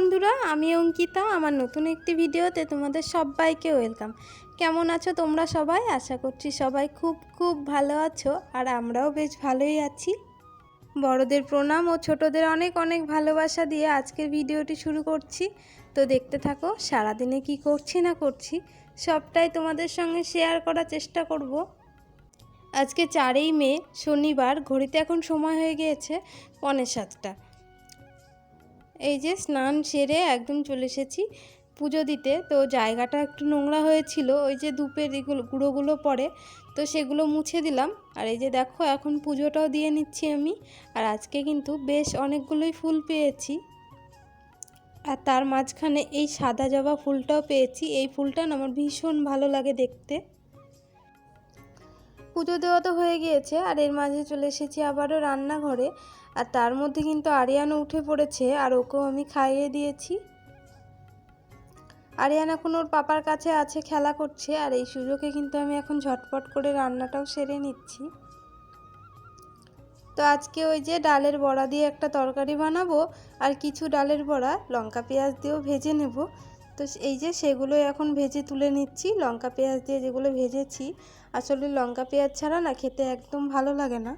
বন্ধুরা, আমি অঙ্কিতা, আমার নতুন একটি ভিডিওতে তোমাদের সবাইকে ওয়েলকাম। কেমন আছো তোমরা সবাই? আশা করছি সবাই খুব খুব ভালো আছো, আর আমরাও বেশ ভালোই আছি। বড়দের প্রণাম ও ছোটদের অনেক অনেক ভালোবাসা দিয়ে আজকের ভিডিওটি শুরু করছি। তো দেখতে থাকো, সারাদিনে কি করছি না করছি, সবটাই তোমাদের সঙ্গে শেয়ার করার চেষ্টা করব। আজকে চারই মে, শনিবার, ঘড়িতে এখন সময় হয়ে গিয়েছে পনেরো সাতটা। এই যে স্নান সেরে একদম চলে এসেছি পুজো দিতে। তো জায়গাটা একটু নোংরা হয়েছিল, ওই যে ধূপের গুঁড়োগুলো পড়ে। তো সেগুলো মুছে দিলাম। আর এই যে দেখো, এখন পুজোটাও দিয়ে নিচ্ছি আমি। আর আজকে কিন্তু বেশ অনেকগুলোই ফুল পেয়েছি। আর তার মাঝখানে এই সাদা জবা ফুলটাও পেয়েছি। এই ফুলটা আমার ভীষণ ভালো লাগে দেখতে। পুজো দেওয়া তো হয়ে গিয়েছে, আর এর মাঝে চলে এসেছি আবারও রান্নাঘরে। আর তার মধ্যে কিন্তু আরিয়ানও উঠে পড়েছে, আর ওকেও আমি খাইয়ে দিয়েছি। আরিয়ান এখন ওর পাপার কাছে আছে, খেলা করছে, আর এই সুযোগে কিন্তু আমি এখন ঝটপট করে রান্নাটাও সেরে নিচ্ছি। তো আজকে ওই যে ডালের বড়া দিয়ে একটা তরকারি বানাবো, আর কিছু ডালের বড়া, লঙ্কা পেঁয়াজ দিয়েও ভেজে নেব। তো এই যে সেগুলো এখন ভেজে তুলে নিচ্ছি। লঙ্কা পেঁয়াজ দিয়ে যেগুলো ভেজেছি, আসলে লঙ্কা পেঁয়াজ ছাড়া না খেতে একদম ভালো লাগে না।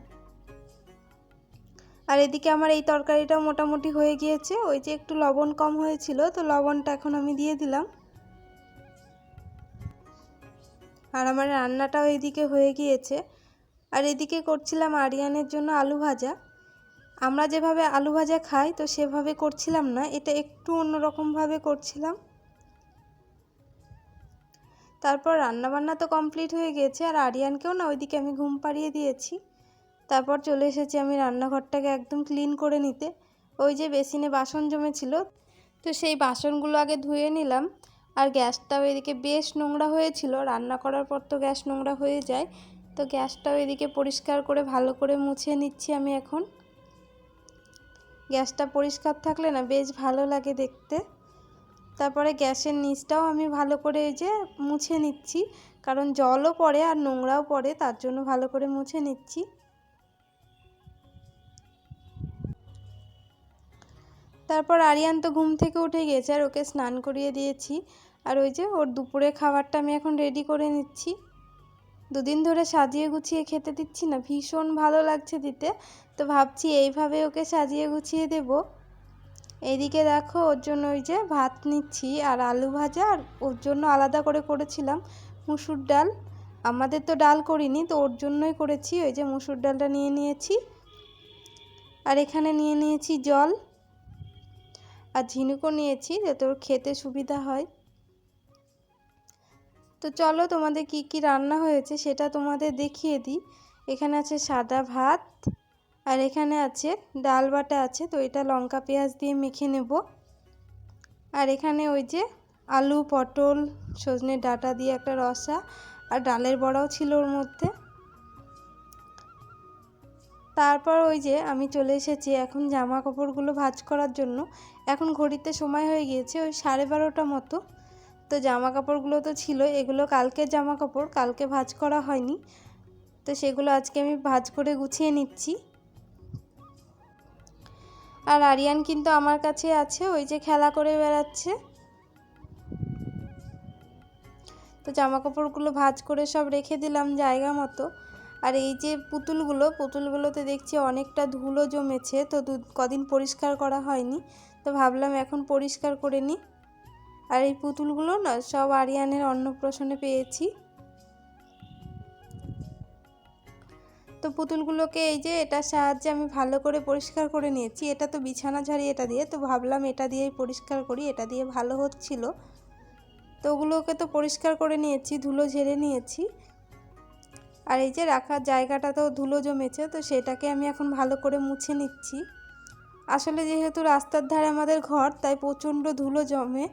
আর এদিকে আমার এই তরকারিটা মোটামুটি হয়ে গিয়েছে। ওই যে একটু লবণ কম হয়েছিল, তো লবণটা এখন আমি দিয়ে দিলাম। আর আমার রান্নাটাও এদিকে হয়ে গিয়েছে। আর এদিকে করছিলাম আরিয়ানের জন্য আলু ভাজা। আমরা যেভাবে আলু ভাজা খাই, তো সেভাবে করছিলাম না। এটা একটু অন্যরকমভাবে করছিলাম। তারপর রান্নাবান্না তো কমপ্লিট হয়ে গেছে আর আরিয়ানকেও না ওইদিকে আমি ঘুম পাড়িয়ে দিয়েছি। তারপর চলে এসেছি আমি রান্নাঘরটাকে একদম ক্লিন করে নিতে। ওই যে বেসিনে বাসন জমেছিল, তো সেই বাসনগুলো আগে ধুয়ে নিলাম। আর গ্যাসটাও এদিকে বেশ নোংরা হয়েছিল, রান্না করার পর তো গ্যাস নোংরা হয়ে যায়। তো গ্যাসটাও এদিকে পরিষ্কার করে ভালো করে মুছে নিচ্ছি আমি এখন। গ্যাসটা পরিষ্কার থাকলে না বেশ ভালো লাগে দেখতে। তারপরে গ্যাসের নিচটাও আমি ভালো করে এই যে মুছে নিচ্ছি। কারণ জলও পড়ে আর নোংরাও পড়ে, তার জন্য ভালো করে মুছে নিচ্ছি। তারপর আরিয়ান তো ঘুম থেকে উঠে গিয়েছে আর ওকে স্নান করিয়ে দিয়েছি। আর ওই যে ওর দুপুরে খাবারটা আমি এখন রেডি করে নিচ্ছি। দুদিন ধরে সাজিয়ে গুছিয়ে খেতে দিচ্ছি না, ভীষণ ভালো লাগছে দিতে। তো ভাবছি এইভাবে ওকে সাজিয়ে গুছিয়ে দেব। এইদিকে দেখো, ওর জন্য ওই যে ভাত নিচ্ছি আর আলু ভাজা, আর ওর জন্য আলাদা করে করেছিলাম মুসুর ডাল। আমাদের তো ডাল করিনি, তো ওর জন্যই করেছি। ওই যে মুসুর ডালটা নিয়ে নিয়েছি। আর এখানে নিয়ে নিয়েছি জল। আর ঝিনুকও নিয়েছি, যাতে ওর খেতে সুবিধা হয়। তো চলো, তোমাদের কি কি রান্না হয়েছে সেটা তোমাদের দেখিয়ে দিই। এখানে আছে সাদা ভাত আর এখানে আছে ডাল বাটা আছে, তো এটা লঙ্কা পেঁয়াজ দিয়ে মেখে নেব। আর এখানে ওই যে আলু, পটল, সজনে ডাটা দিয়ে একটা রসা আর ডালের বড়াও ছিল ওর মধ্যে। তারপর ওই যে আমি চলে এসেছি এখন জামা কাপড়গুলো ভাজ করার জন্য। এখন ঘড়িতে সময় হয়ে গিয়েছে ওই সাড়ে বারোটা মতো। তো জামা কাপড়গুলো তো ছিল, এগুলো কালকের জামা কাপড় কালকে ভাজ করা হয়নি। তো সেগুলো আজকে আমি ভাজ করে গুছিয়ে নিচ্ছি। আর আরিয়ান কিন্তু আমার কাছে আছে, ওই যে খেলা করে বেড়াচ্ছে। তো জামা কাপড়গুলো ভাজ করে সব রেখে দিলাম জায়গা মতো। আর এই যে পুতুলগুলো, পুতুলগুলোতে দেখছি অনেকটা ধুলো জমেছে, তো দু, কদিন পরিষ্কার করা হয়নি। তো ভাবলাম এখন পরিষ্কার করে নিই। আর এই পুতুলগুলো না সব আরিয়ানের অন্নপ্রাশনে পেয়েছি। তো পুতুলগুলোকে এই যে এটার সাহায্যে আমি ভালো করে পরিষ্কার করে নিয়েছি। এটা তো বিছানা ঝাড়ি এটা দিয়ে। তো ভাবলাম এটা দিয়েই পরিষ্কার করি, এটা দিয়ে ভালো হচ্ছিল। তো ওগুলোকে তো পরিষ্কার করে নিয়েছি, ধুলো ঝেড়ে নিয়েছি। আর এই যে রাখার জায়গাটা তো ধুলো জমেছে, তো সেটাকে আমি এখন ভালো করে মুছে নিচ্ছি। আসলে যেহেতু রাস্তার ধারে আমাদের ঘর, তাই প্রচণ্ড ধুলো জমে,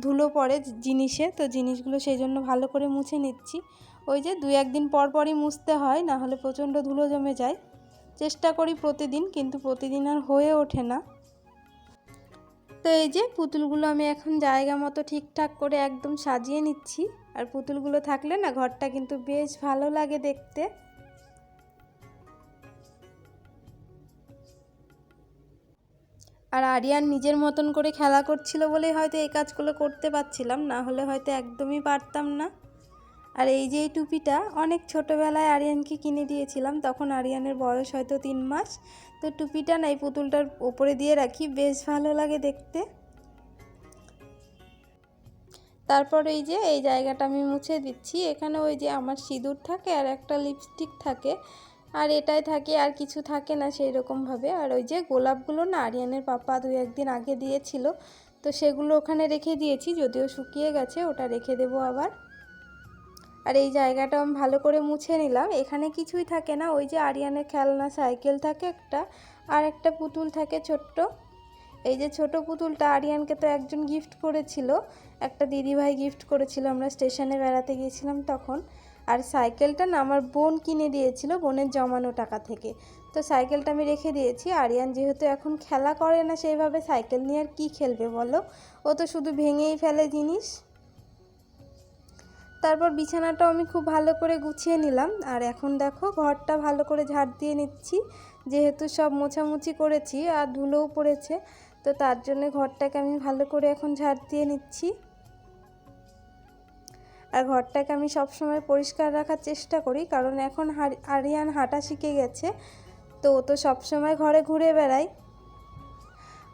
ধুলো পড়ে জিনিসে। তো জিনিসগুলো সেই জন্য ভালো করে মুছে নিচ্ছি। ওই যে দু একদিন পর পরই মুছতে হয়, না হলে প্রচণ্ড ধুলো জমে যায়। চেষ্টা করি প্রতিদিন, কিন্তু প্রতিদিন আর হয়ে ওঠে না। তো এই যে পুতুলগুলো আমি এখন জায়গা মতো ঠিকঠাক করে একদম সাজিয়ে নিচ্ছি। আর পুতুলগুলো থাকলে না ঘরটা কিন্তু বেশ ভালো লাগে দেখতে। আর আরিয়ান নিজের মতন করে খেলা করছিল বলেই হয়তো এই কাজগুলো করতে পারছিলাম, না হলে হয়তো একদমই পারতাম না। আর এই যে এই টুপিটা, অনেক ছোটোবেলায় আরিয়ানকে কিনে দিয়েছিলাম, তখন আরিয়ানের বয়স হয়তো তিন মাস। তো টুপিটা না এই পুতুলটার ওপরে দিয়ে রাখি, বেশ ভালো লাগে দেখতে। তারপর এই যে এই জায়গাটা আমি মুছে দিচ্ছি, এখানে ওই যে আমার সিঁদুর থাকে আর একটা লিপস্টিক থাকে। আর এটাই থাকে, আর কিছু থাকে না সেই রকমভাবে আর ওই যে গোলাপগুলো না আরিয়ানের পাপা দু একদিন আগে দিয়েছিল, তো সেগুলো ওখানে রেখে দিয়েছি, যদিও শুকিয়ে গেছে, ওটা রেখে দেবো আবার। আর এই জায়গাটা আমি ভালো করে মুছে নিলাম। এখানে কিছুই থাকে না। ওই যে আরিয়ানের খেলনা সাইকেল থাকে একটা, আর একটা পুতুল থাকে ছোট্ট। এই যে ছোট পুতুলটা আরিয়ানকে তো একজন গিফট করেছিল। একটা দিদিভাই গিফট করেছিল। আমরা স্টেশনে বেড়াতে গিয়েছিলাম তখন। আর সাইকেলটা না আমার বোন কিনে দিয়েছিল বোনের জমানো টাকা থেকে। তো সাইকেলটা আমি রেখে দিয়েছি। আরিয়ান যেহেতু এখন খেলা করে না সেইভাবে সাইকেল নিয়ে আর কী খেলবে বলো? ও তো শুধু ভেঙেই ফেলে জিনিস। তারপর বিছানাটাও আমি খুব ভালো করে গুছিয়ে নিলাম। আর এখন দেখো ঘরটা ভালো করে ঝাড় দিয়ে নিচ্ছি। যেহেতু সব মোছামুছি করেছি আর ধুলোও পড়েছে, তো তার জন্য ঘরটাকে আমি ভালো করে এখন ঝাড় দিয়ে নিচ্ছি। আর ঘরটাকে আমি সব সময় পরিষ্কার রাখার চেষ্টা করি, কারণ এখন আরিয়ান হাঁটা শিখে গেছে, তো ও তো সবসময় ঘরে ঘুরে বেড়ায়।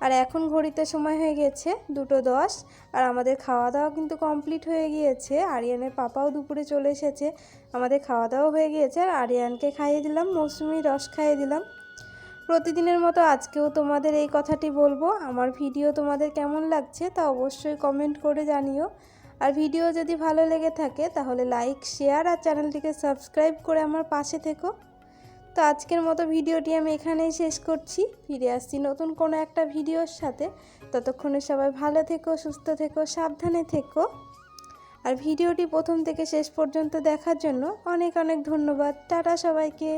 আর এখন ঘড়িতে সময় হয়ে গেছে, দুটো দশ। আর আমাদের খাওয়া দাওয়া কিন্তু কমপ্লিট হয়ে গিয়েছে। আরিয়ানের পাপাও দুপুরে চলে এসেছে। আমাদের খাওয়া দাওয়া হয়ে গিয়েছে। আর আরিয়ানকে খাইয়ে দিলাম, মৌসুমি রস খাইয়ে দিলাম। প্রতিদিনের মতো আজকেও তোমাদের এই কথাটি বলব। আমার ভিডিও তোমাদের কেমন লাগছে তা অবশ্যই কমেন্ট করে জানিও। আর ভিডিও যদি ভালো লেগে থাকে তাহলে লাইক শেয়ার আর চ্যানেলটিকে সাবস্ক্রাইব করে আমার পাশে থেকো। তো আজকের মতো ভিডিওটি আমি এখানেই শেষ করছি। ফিরে আসছি নতুন কোনো একটা ভিডিওর সাথে। ততক্ষণে সবাই ভালো থেকো, সুস্থ থেকো, সাবধানে থেকো। আর ভিডিওটি প্রথম থেকে শেষ পর্যন্ত দেখার জন্য অনেক অনেক ধন্যবাদ। টাটা সবাইকে।